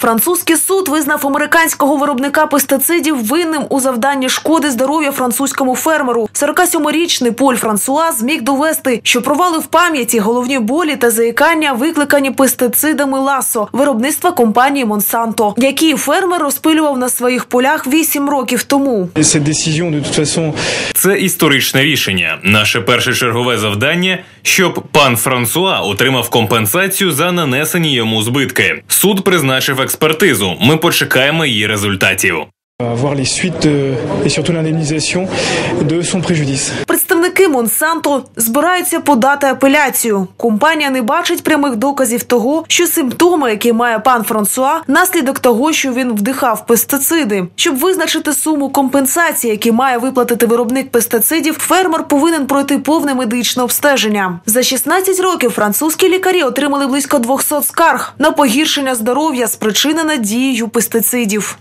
Французький суд визнав американського виробника пестицидів винним у завданні шкоди здоров'я французькому фермеру. 47-річний Поль Франсуа зміг довести, що провали в пам'яті, головні болі та заїкання викликані пестицидами ласо виробництва компанії Монсанто, які фермер розпилював на своїх полях 8 років тому. Це історичне рішення. Наше першочергове завдання, щоб пан Франсуа отримав компенсацію за нанесені йому збитки. Суд призначив експертизу. Ми почекаємо її результатів. voir les suites euh, et surtout l'indemnisation de son préjudice. Представники Монсанто збираються подати апеляцію. Компанія не бачить прямих доказів того, що симптоми, які має пан Франсуа, наслідок того, що він вдихав пестициди. Щоб визначити суму компенсації, які має виплатити виробник пестицидів, фермер повинен пройти повне медичне обстеження. За 16 років французькі лікарі отримали близько 200 скарг на погіршення здоров'я, спричинене дією пестицидів.